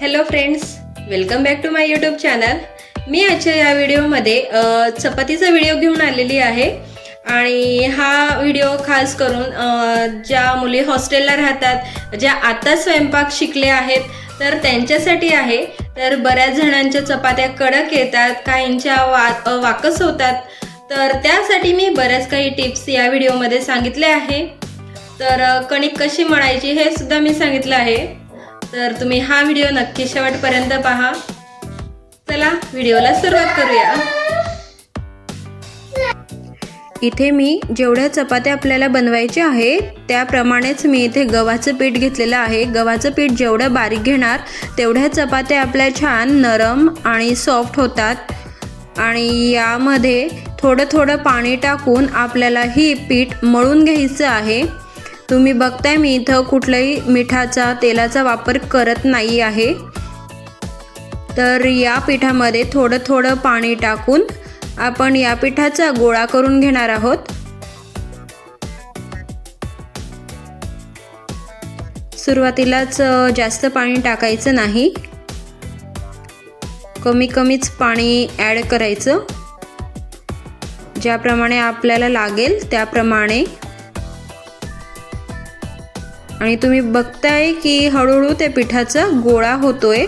Hello friends welcome back to my YouTube channel मी आजच्या या व्हिडिओमध्ये चपातीचा व्हिडिओ घेऊन आलेली आहे. आणि हा व्हिडिओ खास करून ज्या मुली हॉस्टेलला राहतात ज्या आता स्वयंपाक शिकले आहेत तर त्यांच्यासाठी आहे. तर बऱ्याच जणांच्या चपात्या कडक येतात काहींच्या वा वाकस होतात. तर त्यासाठी मी बऱ्याच काही टिप्स या व्हिडिओमध्ये सांगितले आहे. तर कणिक कशी मळायची हे सुद्धा मी सांगितलं आहे. तर तुम्ही हा व्हिडिओ नक्की शेवटपर्यंत पहा. चला व्हिडिओला सुरुवात करूया. इथे मी जेवढ्या चपात्या आपल्याला बनवायच्या आहेत त्याप्रमाणेच मी इथे गव्हाचं पीठ घेतलेलं आहे. गव्हाचं पीठ जेवढं बारीक घेणार तेवढ्या चपात्या आपल्या छान नरम आणि सॉफ्ट होतात. आणि यामध्ये थोडं थोडं पाणी टाकून आपल्याला ही पीठ मळून घ्यायचं आहे. तुम्ही बघताय मी इथं कुठल्याही मिठाचा तेलाचा वापर करत नाही आहे. तर या पिठामध्ये थोडं थोडं पाणी टाकून आपण या पिठाचा गोळा करून घेणार आहोत. सुरुवातीलाच जास्त पाणी टाकायचं नाही. कमी कमीच पाणी ॲड करायचं. ज्याप्रमाणे आपल्याला लागेल त्याप्रमाणे आणि तुम्ही बघताय की हळूहळू त्या पिठाचा गोळा होतोय.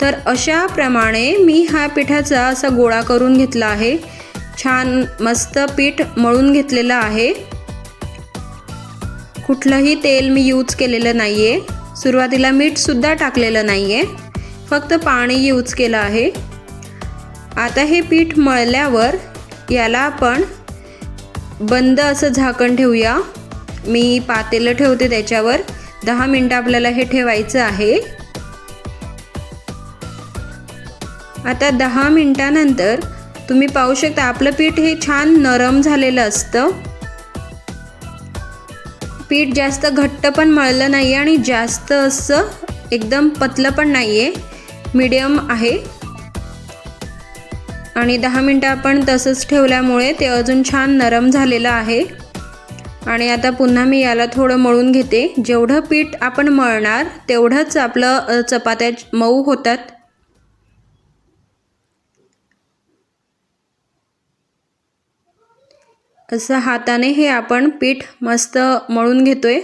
तर अशा प्रमाणे मी हा पिठाचा असा गोळा करून घेतला आहे. छान मस्त पीठ मळून घेतलेलं आहे. कुठलंही तेल मी यूज केलेलं नाही आहे सुरुवातीला मीठसुद्धा टाकलेलं नाही आहे फक्त पाणी यूज केलं आहे. आता हे पीठ मळल्यावर याला आपण बंद असं झाकण ठेवूया. मी पातेलं ठेवते त्याच्यावर. दहा मिनटं आपल्याला हे ठेवायचं आहे. आता दहा मिनटानंतर तुम्ही पाहू शकता आपलं पीठ हे छान नरम झालेलं असतं. पीठ जास्त घट्ट पण मळलं नाही आहे आणि जास्त असं एकदम पतलं पण नाही आहे मीडियम आहे. आणि दहा मिनटं आपण तसंच ठेवल्यामुळे ते अजून छान नरम झालेलं आहे. आणि आता पुन्हा मी याला थोडं मळून घेते. जेवढं पीठ आपण मळणार तेवढंच आपलं चपात्या मऊ होतात. असं हाताने हे आपण पीठ मस्त मळून घेतोय.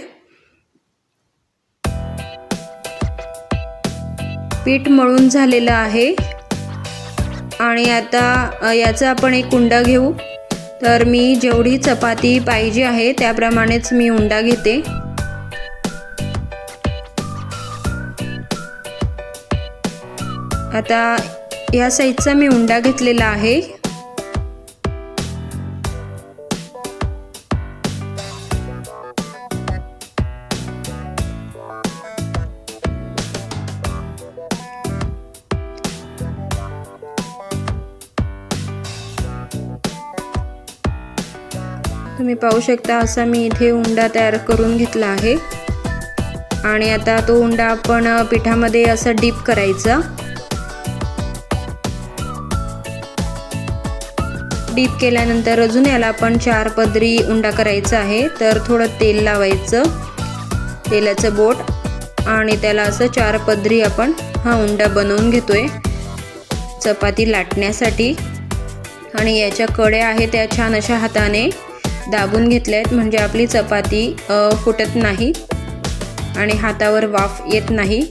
पीठ मळून झालेलं आहे. आणि आता याचा आपण एक कुंडा घेऊ. तर मी जेवढी चपाती पाहिजे आहे त्याप्रमाणेच मी उंडा घेते. आता या साईजचा मी उंडा घेतलेला आहे. तुम्ही पाहू शकता असा मी इथे उंडा तयार करून घेतला आहे. आणि आता तो उंडा आपण पिठामध्ये असं डीप करायचा. डीप केल्यानंतर अजून याला आपण चार पदरी उंडा करायचा आहे. तर थोडं तेल लावायचं तेलाचं बोट. आणि त्याला असं चार पदरी आपण हा उंडा बनवून घेतोय. चपाती लाटण्यासाठी. आणि याच्या कड्या आहेत त्या छान अशा हाताने. दाबून घेतले आहेत. म्हणजे आपली चपाती फुटत नाही आणि हातावर वाफ येत नाही.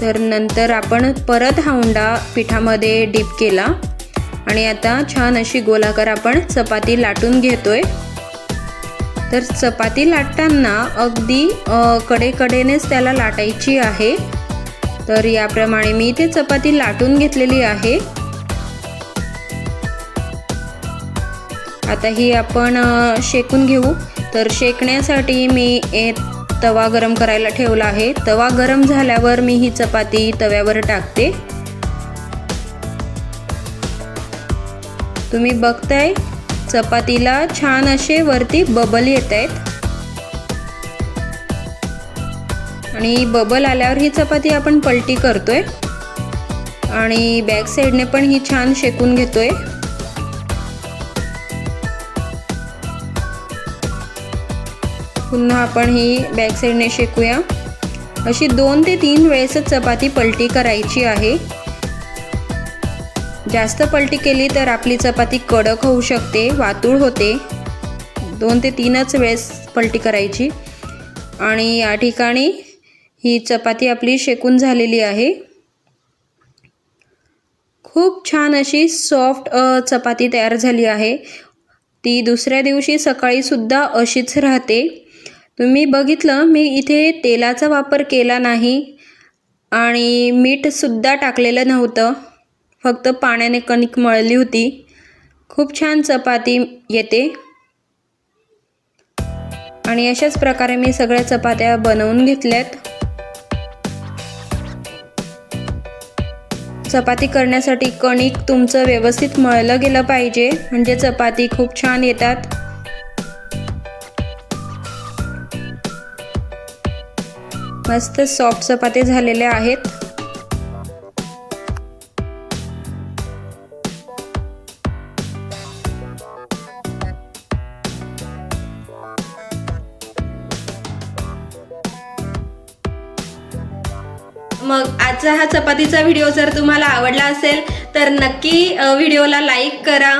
तर नंतर आपण परत हा उंडा पिठामध्ये डीप केला. आणि आता छान अशी गोलाकार आपण चपाती लाटून घेतोय. तर चपाती लाटताना अगदी कडेकडेनेच त्याला लाटायची आहे. तर याप्रमाणे मी इथे चपाती लाटून घेतलेली आहे. आता ही आपण शेकून घेऊ. तर शेकण्यासाठी मी ए तवा गरम करायला ठेवला आहे. तवा गरम झाल्यावर मी ही चपाती तव्यावर टाकते. तुम्ही बघताय चपातीला छान असे वरती बबल येत आहेत आणि बबल आल्यावर ही चपाती आपण पलटी करतोय. आणि बॅक साईडने पण ही छान शेकून घेतोय. पुन्हा आपण ही बॅक साईडने शेकूया. अशी दोन ते तीन वेळेसच चपाती पलटी करायची आहे. जास्त पलटी केली तर आपली चपाती कडक होऊ शकते वातूळ होते. दोन ते तीनच वेळेस पलटी करायची. आणि या ठिकाणी ही चपाती आपली शेकून झालेली आहे. खूप छान अशी सॉफ्ट चपाती तयार झाली आहे. ती दुसऱ्या दिवशी सकाळीसुद्धा अशीच राहते. तुम्ही बघितलं मी इथे तेलाचा वापर केला नाही आणि मीठसुद्धा टाकलेलं नव्हतं. फक्त पाण्याने कणिक मळली होती. खूप छान चपाती येते. आणि अशाच प्रकारे मी सगळ्या चपात्या बनवून घेतल्यात. चपाती करण्यासाठी कणिक तुमचं व्यवस्थित मळलं गेलं पाहिजे. म्हणजे चपाती खूप छान येतात. मस्त सॉफ्ट चपाती झालेल्या आहेत. मग आजचा हा चपातीचा व्हिडिओ जर तुम्हाला आवडला असेल तर नक्की व्हिडिओला लाईक करा.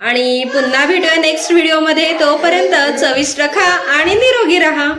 आणि पुन्हा भेटूया नेक्स्ट व्हिडिओमध्ये तोपर्यंत चविष्ट खा आणि निरोगी राहा.